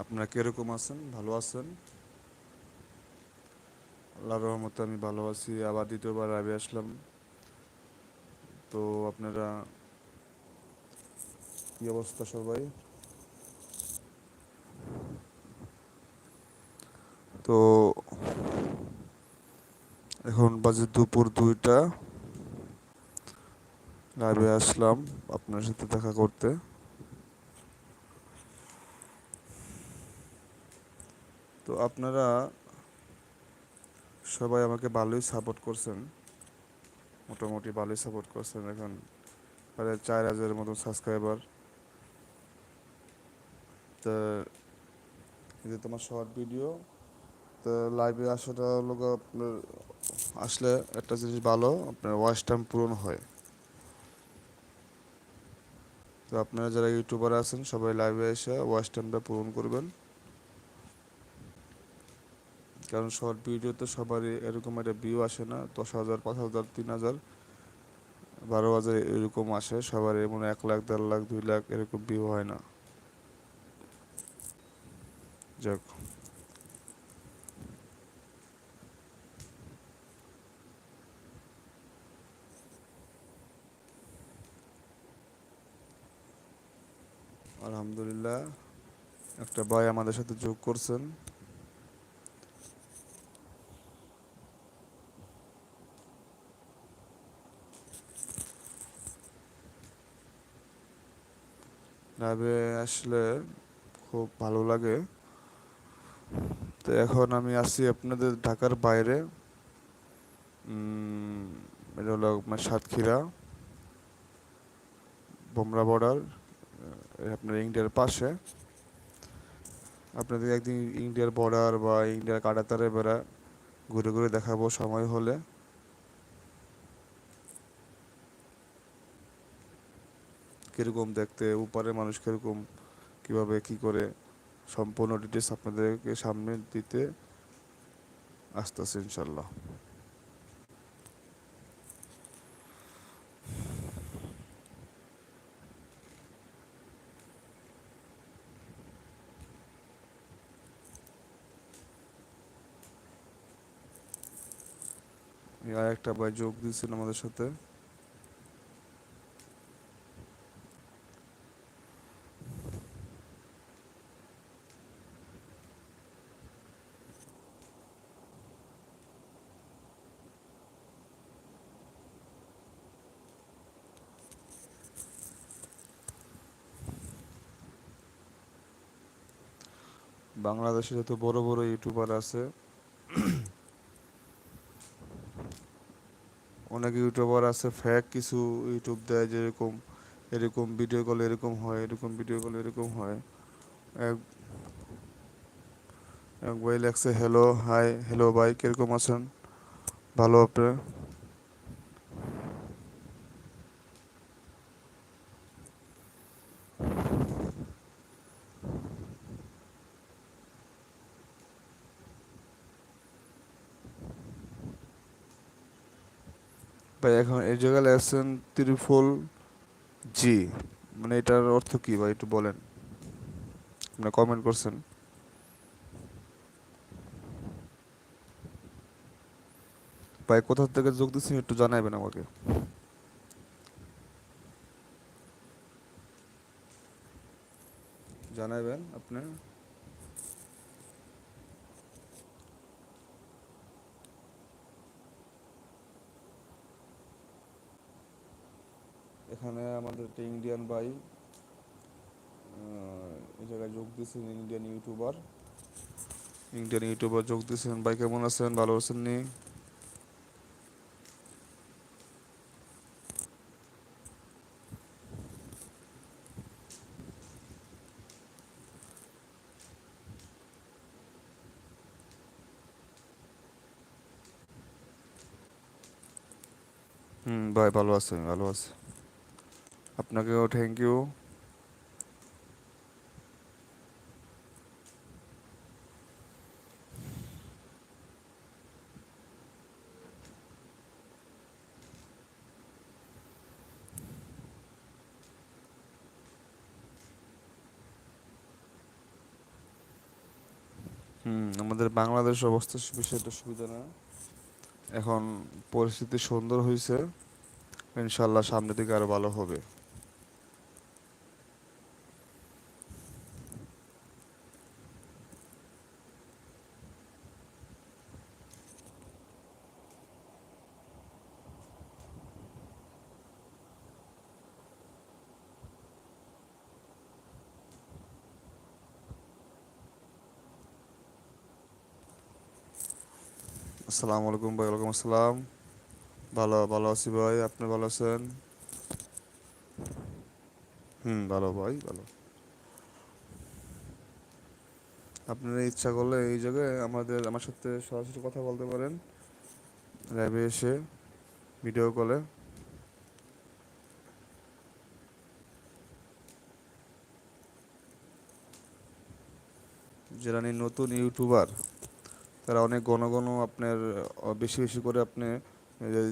আপনারা কীরকম আছেন? ভালো আছেন? আল্লাহর রহমতে আমি ভালো আছি। আবার দ্বিতীয়বার লাইভে আসলাম। তো আপনারা কি অবস্থা সবাই? তো এখন বাজে দুপুর দুইটা। লাইভে আসলাম আপনার সাথে দেখা করতে। তো আপনারা সবাই আমাকে ভালোই সাপোর্ট করছেন। মোটামুটি ভালোই সাপোর্ট করছেন এখন। প্রায় চার হাজারের মতো সাবস্ক্রাইবার তা যে তোমার শর্ট ভিডিও তো লাইভে আসাটা গিয়ে আপনার, আসলে একটা জিনিস ভালো, আপনার ওয়াচ টাইম পূরণ হয়। তো আপনারা যারা ইউটিউবার আছেন, সবাই লাইভে এসে ওয়াচ টাইমটা পূরণ করবেন। কারণ শর্ট ভিডিওতে সবারই এরকম একটা ভিউ আসে না। দশ হাজার, পাঁচ হাজার, তিন হাজার, বারো হাজার এরকম আসে। সবার এমন এক লাখ, দেড় লাখ, দুই লাখ এরকম ভিউ হয় না। যাক। আলহামদুলিল্লাহ, একটা ভাই আমাদের সাথে যোগ করছেন। লাইভে আসলে খুব ভালো লাগে। তো এখন আমি আসি আপনাদের ঢাকার বাইরে। এটা হলো আপনার সাতক্ষীরা, বোমরা বর্ডার আপনার ইন্ডিয়ার পাশে। আপনাদের একদিন ইন্ডিয়ার বর্ডার বা ইন্ডিয়ার কাটাতারে বেড়া ঘুরে ঘুরে দেখাবো সময় হলে। কীরকম দেখতে উপরে মানুষ কীরকম, কীভাবে কি করে, সম্পূর্ণ ডিটেলস আপনাদেরকে সামনে দিতে আসতেছে ইনশাল্লাহ একটা ভাই যোগ দিয়েছেন আমাদের সাথে। বাংলাদেশে যত বড় বড় ইউটিউবার আছে, অনেক ইউটিউবার আছে ফেক কিছু ইউটিউব দেয় যেরকম, এরকম ভিডিও কল এরকম হয়, এরকম ভিডিও কল এরকম হয়। এক এক ভাই লেখছে হ্যালো হাই হ্যালো ভাই, কীরকম আছেন? ভালো আপনি? ভাই, এখন এই জায়গায় লেখছেন ত্রিফল জি মানে এটার অর্থ কি ভাই, একটু বলেন। আপনারা কমেন্ট করছেন। ভাই, কোথা থেকে যোগ দিচ্ছেন একটু জানাবেন আমাকে। জানাবেন আপনি। এখানে আমাদের একটা ইন্ডিয়ান ভাই এই জায়গায় যোগ দিয়েছেন ইন্ডিয়ান ইউটিউবার ইন্ডিয়ান ইউটিউবার যোগ দিয়েছেন। ভাই, কেমন আছেন? ভালো আছেন নি? হুম, ভাই, ভালো আছে ভালো আছে। আপনাকেও থ্যাংক ইউ হুম, আমাদের বাংলাদেশ অবস্থা বিষয়টা সুবিধা না। এখন পরিস্থিতি সুন্দর হয়েছে ইনশাল্লাহ সামনের দিকে আরও ভালো হবে। আসসালামু আলাইকুম ভাই, ওয়ালাইকুম আসসালাম। ভালো ভালো আছি ভাই, আপনি ভালো আছেন? হুম, ভালো ভাই, ভালো। আপনারা ইচ্ছা করলে এই জায়গায় আমাদের, আমার সাথে সরাসরি কথা বলতে পারেন। লাইভে এসে ভিডিও কলে যারা নতুন ইউটিউবার তারা অনেক ঘন ঘন আপনার বেশি বেশি করে আপনি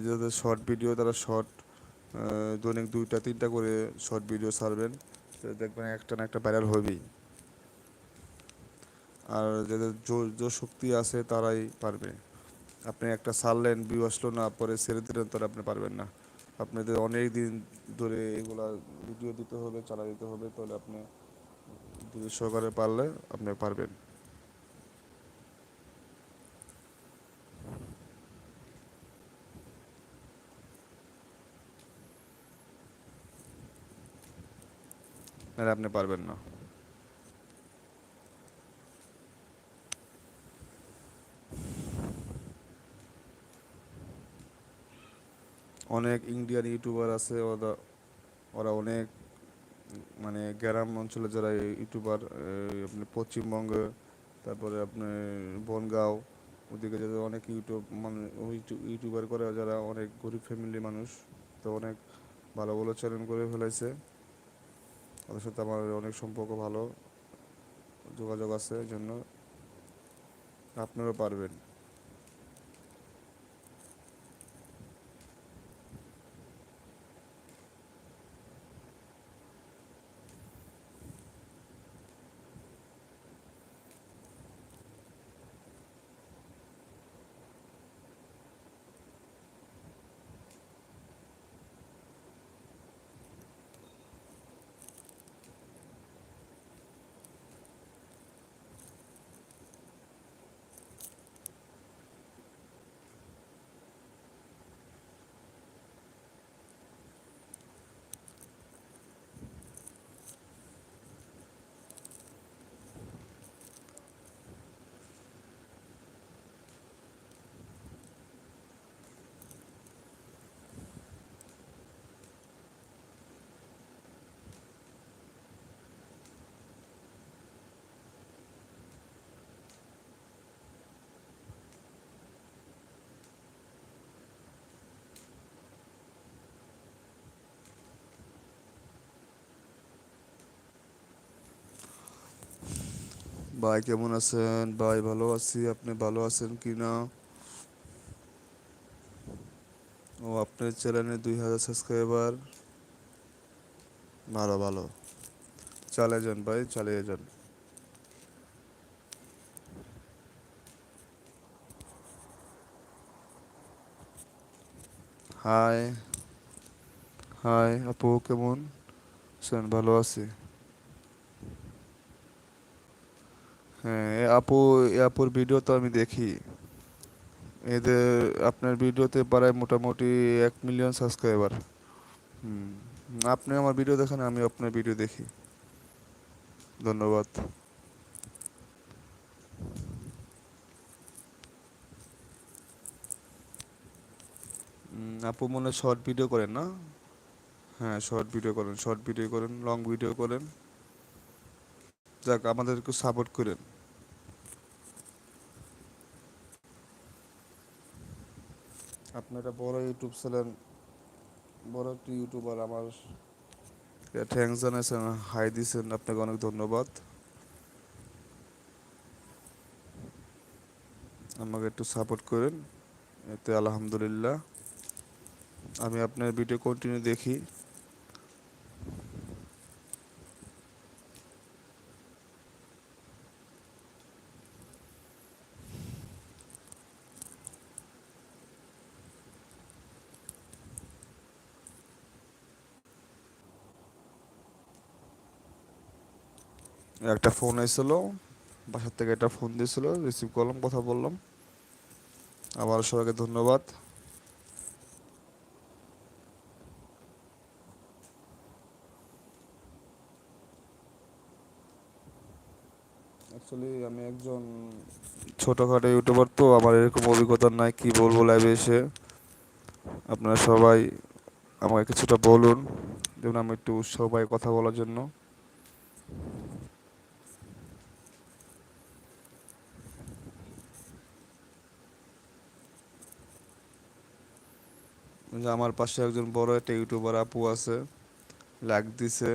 যাদের শর্ট ভিডিও তারা শর্ট দৈনিক দুইটা, তিনটা করে শর্ট ভিডিও ছাড়বেন। দেখবেন একটা না একটা ভাইরাল হবেই। আর যাদের জোর শক্তি আছে তারাই পারবে। আপনি একটা ছাড়লেন ভিউ আসলো না, পরে ছেড়ে দিলেন তারা আপনি পারবেন না। আপনাদের অনেক দিন ধরে এগুলা ভিডিও দিতে হবে চালা দিতে হবে, তাহলে আপনি সহকারে পারলে আপনি পারবেন। নাহলে আপনি পারবেন না। অনেক ইন্ডিয়ান ইউটিউবার আছে, ওরা ওরা অনেক মানে গ্রাম অঞ্চলে যারা ইউটিউবার আপনি পশ্চিমবঙ্গে, তারপরে আপনার বনগাঁও, ওদিকে যাদের অনেক ইউটিউব মানে ইউটিউবার করে, যারা অনেক গরিব ফ্যামিলি মানুষ, তো অনেক ভালো ভালো চ্যানেল করে ফেলেছে ওদের সাথে আমার অনেক সম্পর্ক ভালো যোগাযোগ আছে এই জন্য আপনারাও পারবেন। ভাই, কেমন আছেন? ভাই, ভালো আছি। আপনি ভালো আছেন কি না? ও, আপনার চ্যানেলে দুই হাজার সাবস্ক্রাইবার? ভালো ভালো। চালিয়ে যান ভাই, চালিয়ে যান। হাই হাই, আপু, কেমন? ভালো আছি। হ্যাঁ আপু, এ আপুর ভিডিও তো আমি দেখি। এদের, আপনার ভিডিওতে প্রায় মোটামুটি এক মিলিয়ন সাবস্ক্রাইবার হুম, আপনি আমার ভিডিও দেখেন, আমি আপনার ভিডিও দেখি। ধন্যবাদ। আপু মনে শর্ট ভিডিও করেন না? হ্যাঁ শর্ট ভিডিও করেন শর্ট ভিডিও করেন লং ভিডিও করেন। যাক, আমাদেরকে সাপোর্ট করেন। আপনি একটা বড় ইউটিউব চ্যানেল বড় একটা ইউটিউবার আমার। থ্যাংকস জানাইছেন, হাই দিয়েছেন আপনাকে অনেক ধন্যবাদ। আমাকে একটু সাপোর্ট করেন, এতে আলহামদুলিল্লাহ। আমি আপনার ভিডিও কন্টিনিউ দেখি। একটা ফোন এসেছিল বাসার থেকে একটা ফোন দিয়েছিল রিসিভ করলাম, কথা বললাম। আবার সবাইকে ধন্যবাদ। অ্যাকচুয়ালি আমি একজন ছোটোখাটো ইউটিউবার তো, আমার এরকম অভিজ্ঞতা নাই, কি বলব লাইভে এসে। আপনারা সবাই আমাকে কিছুটা বলুন যেমন আমি একটু পাই কথা বলার জন্য। আমার পাশে একজন বড় একটা ইউটিউবার আপু আছে লাইক দিছে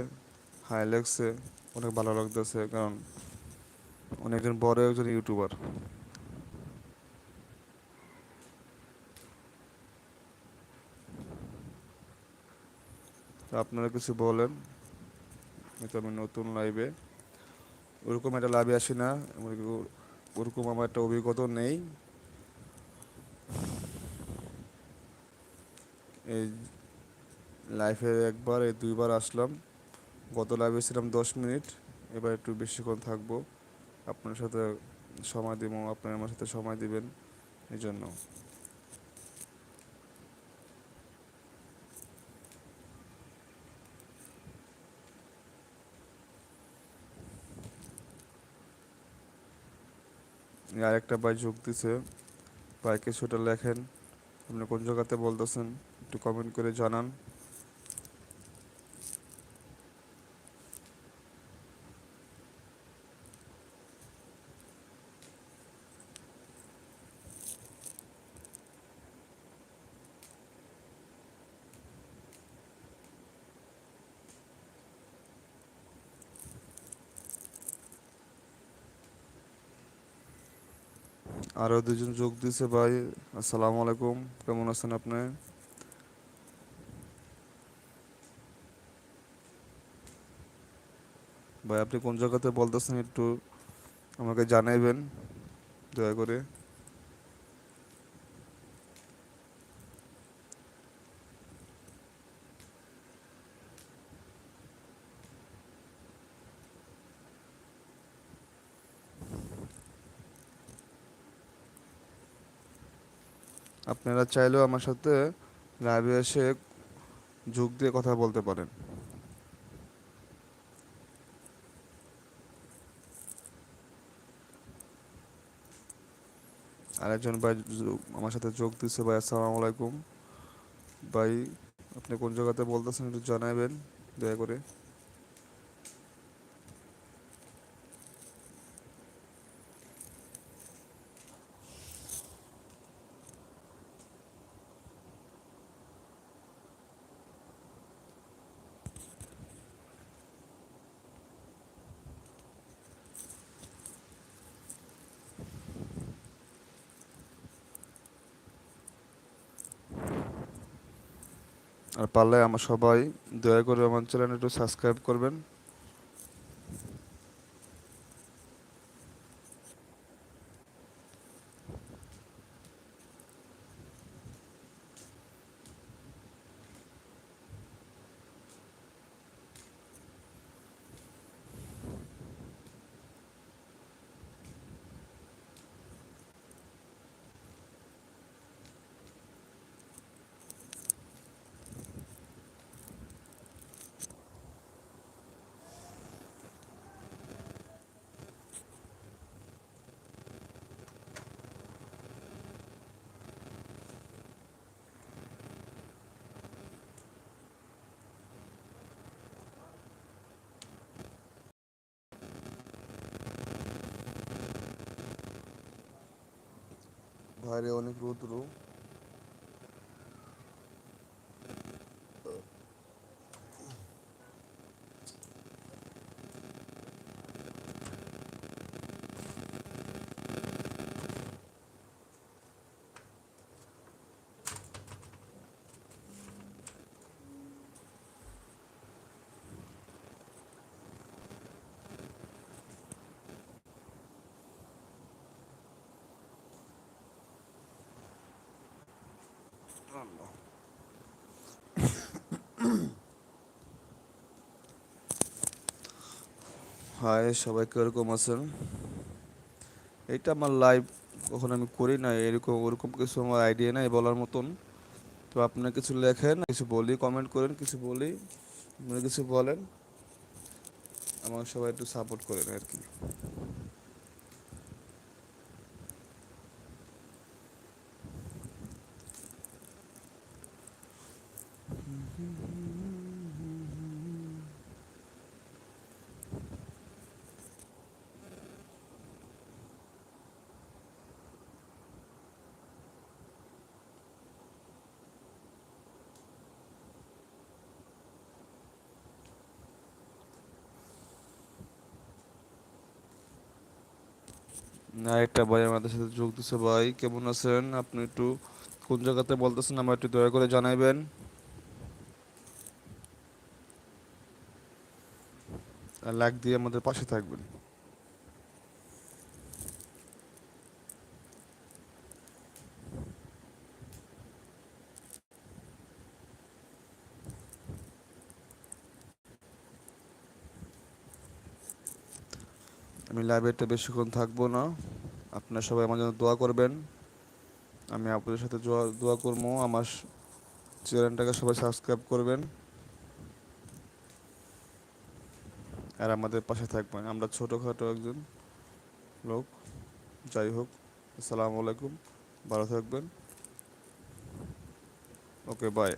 হাই লাগছে অনেক ভালো লাগতেছে কারণ অনেকজন বড় একজন ইউটিউবার আপনারা কিছু বলেন, এটা আমি নতুন লাইভে ওরকম একটা লাইভে আসি না ওরকম আমার একটা অভিজ্ঞতা নেই। এই লাইফে একবার, এই দুইবার আসলাম। গত লাইভে ছিলাম দশ মিনিট, এবার একটু বেশিক্ষণ থাকব। আপনার সাথে সময় দিব, আপনি আমার সাথে সময় দিবেন, এই জন্য। আরেকটা ভাই যোগ দিছে। ভাই কিছুটা লেখেন। আপনি কোন জায়গাতে বলতেছেন? একটু কমেন্ট করে জানান। আরও দুজন যোগ দিছে ভাই। আসসালামু আলাইকুম। কেমন আছেন আপনি? ভাই, আপনি কোন জায়গাতে বলতেছেন একটু আমাকে জানাইবেন, দয়া করে। আপনারা চাইলেও আমার সাথে লাইভে এসে যোগ দিয়ে কথা বলতে পারেন। আরেকজন ভাই আমার সাথে যোগ দিচ্ছে ভাই, আসসালামু আলাইকুম। ভাই, আপনি কোন জায়গাতে বলতেছেন একটু জানাবেন দয়া করে। আর পারলে আমার সবাই দয়া করে আমার চ্যানেল একটু সাবস্ক্রাইব করবেন। বাইরে অনেক রৌদ্র হাই সবাই কীরকম আছেন? এটা আমার লাইভ কখন আমি করি না এরকম, ওরকম কিছু আমার আইডিয়া নাই বলার মতন। তো আপনারা কিছু লেখেন, কিছু বলি কমেন্ট করেন, কিছু বলি আপনারা কিছু বলেন। আমার সবাই একটু সাপোর্ট করেন আর কি। না, একটা ভাই আমাদের সাথে যোগ দিচ্ছে ভাই। কেমন আছেন? আপনি একটু কোন জায়গাতে বলতেছেন, আমার একটু দয়া করে জানাইবেন। লাইক দিয়ে আমাদের পাশে থাকবেন। লাইভে একটা বেশিক্ষণ থাকব না। আপনারা সবাই আমার জন্য দোয়া করবেন। আমি আপনাদের সাথে দোয়া করব। আমার চ্যানেলটাকে সবাই সাবস্ক্রাইব করবেন। আর আমাদের পাশে থাকবেন। আমরা ছোটোখাটো একজন লোক। যাই হোক, আসসালামু আলাইকুম। ভালো থাকবেন। Okay bye